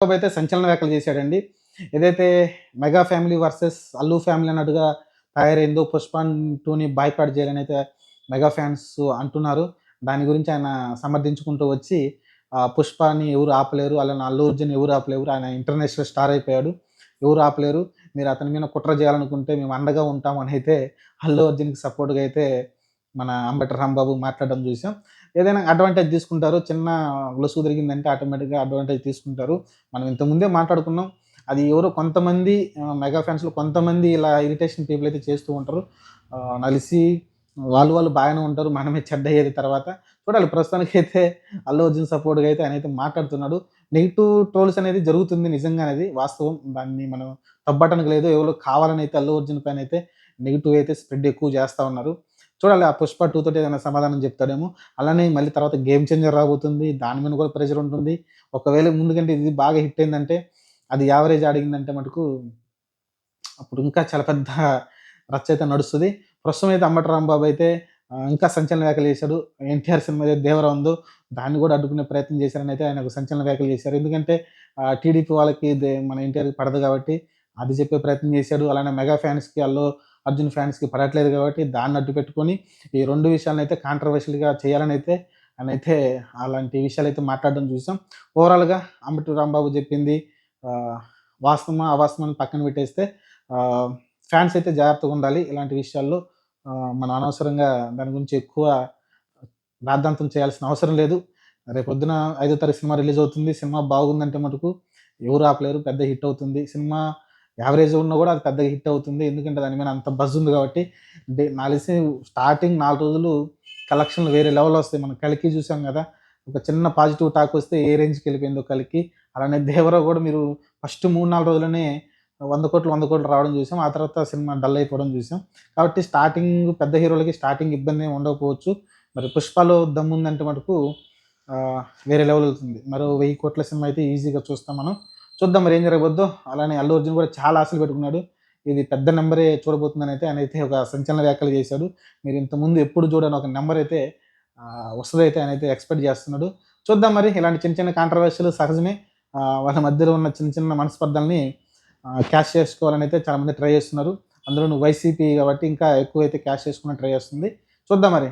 అయితే సంచలన వ్యాఖ్యలు చేశాడండి. ఏదైతే mega family versus Allu family అన్నట్టుగా తయారైందో పుష్పన్ టూని బాయ్కాట్ చేయాలని అయితే మెగా ఫ్యాన్స్ అంటున్నారు. దాని గురించి ఆయన సమర్థించుకుంటూ వచ్చి ఆ, ఎవరు ఆపలేరు అలానే అల్లు అర్జున్ ఎవరు ఆపలేరు ఆయన ఇంటర్నేషనల్ స్టార్ అయిపోయాడు. ఎవరు ఆపలేరు మీరు అతని మీద కుట్ర చేయాలనుకుంటే మేము అండగా ఉంటామని అయితే అల్లు అర్జున్కి సపోర్ట్గా అయితే మన అంబటి రాంబాబు మాట్లాడడం చూసాం. ఏదైనా అడ్వాంటేజ్ తీసుకుంటారు చిన్న లొసుగు తిరిగిందంటే ఆటోమేటిక్గా అడ్వాంటేజ్ తీసుకుంటారు. మనం ఇంతకుముందే మాట్లాడుకున్నాం. అది ఎవరో కొంతమంది మెగా ఫ్యాన్స్లో కొంతమంది ఇలా ఇరిటేషన్ పీపుల్ అయితే చేస్తూ ఉంటారు. నలిసి వాళ్ళు వాళ్ళు బాగానే ఉంటారు. మనమే చెడ్డ అయ్యేది తర్వాత. చూడాలి ప్రస్తుతానికి అయితే అల్లు అర్జున్ సపోర్ట్గా అయితే ఆయన అయితే మాట్లాడుతున్నాడు. నెగిటివ్ ట్రోల్స్ అనేది జరుగుతుంది నిజంగా అనేది వాస్తవం. దాన్ని మనం తప్పటానికి లేదు. ఎవరో కావాలని అయితే అల్లు అర్జున్ పైన అయితే నెగిటివ్ అయితే స్ప్రెడ్ ఎక్కువ చేస్తూ ఉన్నారు. చూడాలి ఆ పుష్ప టూ తోటి ఏదైనా సమాధానం చెప్తాడేమో. అలానే మళ్ళీ తర్వాత గేమ్ చేంజర్ రాబోతుంది దాని మీద కూడా ప్రెషర్ ఉంటుంది. ఒకవేళ ముందుకంటే ఇది బాగా హిట్ అయిందంటే అది యావరేజ్ ఆడిందంటే మటుకు అప్పుడు ఇంకా చాలా పెద్ద రచ్చ అయితే నడుస్తుంది. ప్రస్తుతం అయితే అమ్మటి రాంబాబు అయితే ఇంకా సంచలన వ్యాఖ్యలు చేశాడు. ఎన్టీఆర్ సినిమా దేవరా ఉందో దాన్ని కూడా అడ్డుకునే ప్రయత్నం చేశారని అయితే ఆయన ఒక సంచలన వ్యాఖ్యలు చేశారు. ఎందుకంటే టీడీపీ వాళ్ళకి మన ఎన్టీఆర్కి పడదు కాబట్టి అది చెప్పే ప్రయత్నం చేశాడు. అలానే మెగా ఫ్యాన్స్కి వాళ్ళు అర్జున్ ఫ్యాన్స్కి పడట్లేదు కాబట్టి దాన్ని అడ్డు పెట్టుకొని ఈ రెండు విషయాలను అయితే కాంట్రవర్షియల్గా చేయాలని అయితే అని అయితే అలాంటి విషయాలు అయితే మాట్లాడడం చూసాం. ఓవరాల్గా అంబటి రాంబాబు చెప్పింది ఆ, వాస్తవమా అవాస్తవం పక్కన పెట్టేస్తే ఫ్యాన్స్ అయితే జాగ్రత్తగా ఉండాలి ఇలాంటి విషయాల్లో. మన మనం అనవసరంగా దాని గురించి ఎక్కువ రాద్ధాంతం చేయాల్సిన అవసరం లేదు. రేపు పొద్దున ఐదో తారీఖు సినిమా రిలీజ్ అవుతుంది సినిమా బాగుందంటే మటుకు ఎవరు ఆపలేరు పెద్ద హిట్ అవుతుంది. సినిమా యావరేజ్ ఉన్నా కూడా అది పెద్ద హిట్ అవుతుంది. ఎందుకంటే దాని మీద అంత బజ్ ఉంది కాబట్టి డే స్టార్టింగ్ నాలుగు రోజులు కలెక్షన్లు వేరే లెవెల్ వస్తాయి. మనం కలికి చూసాం కదా ఒక చిన్న పాజిటివ్ టాక్ వస్తే ఏ రేంజ్కి వెళ్ళిపోయిందో కలికి. అలానే దేవరా కూడా మీరు ఫస్ట్ మూడు నాలుగు రోజులనే వంద కోట్లు వంద కోట్లు రావడం చూసాం. ఆ తర్వాత సినిమా డల్ అయిపోవడం చూసాం. కాబట్టి స్టార్టింగ్ పెద్ద హీరోలకి స్టార్టింగ్ ఇబ్బంది ఉండకపోవచ్చు. మరి పుష్పలో దమ్ముందంటే మటుకు వేరే లెవెల్ అవుతుంది మరో వెయ్యి కోట్ల సినిమా అయితే ఈజీగా చూస్తాం మనం. చూద్దాం మరి ఏం జరగబోద్దో. అలానే అల్లు అర్జున్ కూడా చాలా ఆశలు పెట్టుకున్నాడు. ఇది పెద్ద నెంబరే చూడబోతుందని అయితే ఆయన అయితే ఒక సంచలన వ్యాఖ్యలు చేశాడు. మీరు ఇంతకుముందు ఎప్పుడు చూడని ఒక నెంబర్ అయితే వస్తుందైతే ఆయన అయితే ఎక్స్పెక్ట్ చేస్తున్నాడు. చూద్దాం మరి ఇలాంటి చిన్న చిన్న కాంట్రవర్షియలు సహజమే వాళ్ళ మధ్యలో ఉన్న చిన్న చిన్న మనస్పర్ధల్ని క్యాష్ చేసుకోవాలని అయితే చాలామంది ట్రై చేస్తున్నారు. అందులో వైసీపీ కాబట్టి ఇంకా ఎక్కువైతే క్యాష్ చేసుకుని ట్రై చేస్తుంది. చూద్దాం మరి.